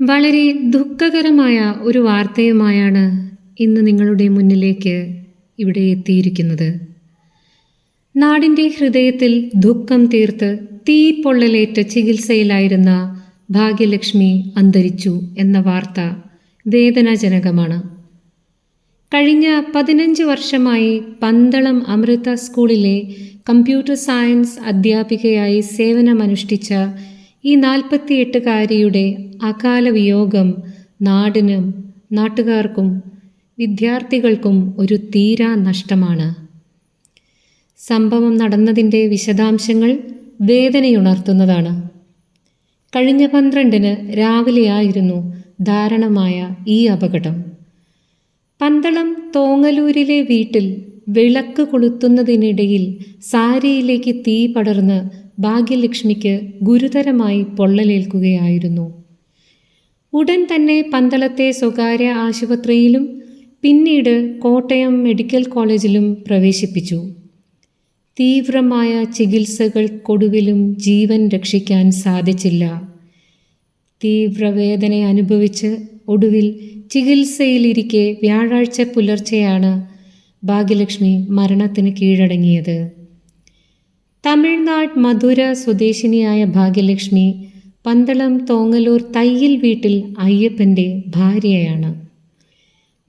വളരെ ദുഃഖകരമായ ഒരു വാർത്തയുമായാണ് ഇന്ന് നിങ്ങളുടെ മുന്നിലേക്ക് ഇവിടെ എത്തിയിരിക്കുന്നത്. നാടിന്റെ ഹൃദയത്തിൽ ദുഃഖം തീർത്ത് തീപ്പൊള്ളലേറ്റ ചികിത്സയിലായിരുന്ന ഭാഗ്യലക്ഷ്മി അന്തരിച്ചു എന്ന വാർത്ത വേദനാജനകമാണ്. കഴിഞ്ഞ പതിനഞ്ച് വർഷമായി പന്തളം അമൃത സ്കൂളിലെ കമ്പ്യൂട്ടർ സയൻസ് അധ്യാപികയായി സേവനമനുഷ്ഠിച്ച ഈ നാൽപ്പത്തിയെട്ടുകാരിയുടെ അകാല വിയോഗം നാടിനും നാട്ടുകാർക്കും വിദ്യാർത്ഥികൾക്കും ഒരു തീരാ നഷ്ടമാണ്. സംഭവം നടന്നതിന്റെ വിശദാംശങ്ങൾ വേദനയുണർത്തുന്നതാണ്. കഴിഞ്ഞ പന്ത്രണ്ടിന് രാവിലെയായിരുന്നു ധാരണമായ ഈ അപകടം. പന്തളം തോങ്ങലൂരിലെ വീട്ടിൽ വിളക്ക് കൊളുത്തുന്നതിനിടയിൽ സാരിയിലേക്ക് തീ പടർന്ന് ഭാഗ്യലക്ഷ്മിക്ക് ഗുരുതരമായി പൊള്ളലേൽക്കുകയായിരുന്നു. ഉടൻ തന്നെ പന്തളത്തെ സ്വകാര്യ ആശുപത്രിയിലും പിന്നീട് കോട്ടയം മെഡിക്കൽ കോളേജിലും പ്രവേശിപ്പിച്ചു. തീവ്രമായ ചികിത്സകൾക്കൊടുവിലും ജീവൻ രക്ഷിക്കാൻ സാധിച്ചില്ല. തീവ്രവേദന അനുഭവിച്ച് ഒടുവിൽ ചികിത്സയിലിരിക്കെ വ്യാഴാഴ്ച പുലർച്ചെയാണ് ഭാഗ്യലക്ഷ്മി മരണത്തിന് കീഴടങ്ങിയത്. തമിഴ്നാട് മധുര സ്വദേശിനിയായ ഭാഗ്യലക്ഷ്മി പന്തളം തോങ്ങലൂർ തയ്യൽ വീട്ടിൽ അയ്യപ്പന്റെ ഭാര്യയാണ്.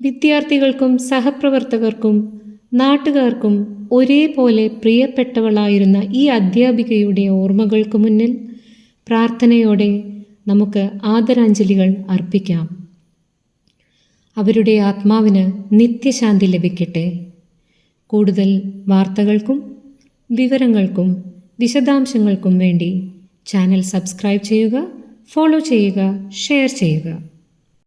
വിദ്യാർത്ഥികൾക്കും സഹപ്രവർത്തകർക്കും നാട്ടുകാർക്കും ഒരേപോലെ പ്രിയപ്പെട്ടവളായിരുന്ന ഈ അധ്യാപികയുടെ ഓർമ്മകൾക്ക് മുന്നിൽ പ്രാർത്ഥനയോടെ നമുക്ക് ആദരാഞ്ജലികൾ അർപ്പിക്കാം. അവരുടെ ആത്മാവിന് നിത്യശാന്തി ലഭിക്കട്ടെ. കൂടുതൽ വാർത്തകൾക്കും വിവരങ്ങൾക്കും വിശദാംശങ്ങൾക്കും വേണ്ടി ചാനൽ സബ്സ്ക്രൈബ് ചെയ്യുക ഫോളോ ചെയ്യുക ഷെയർ ചെയ്യുക.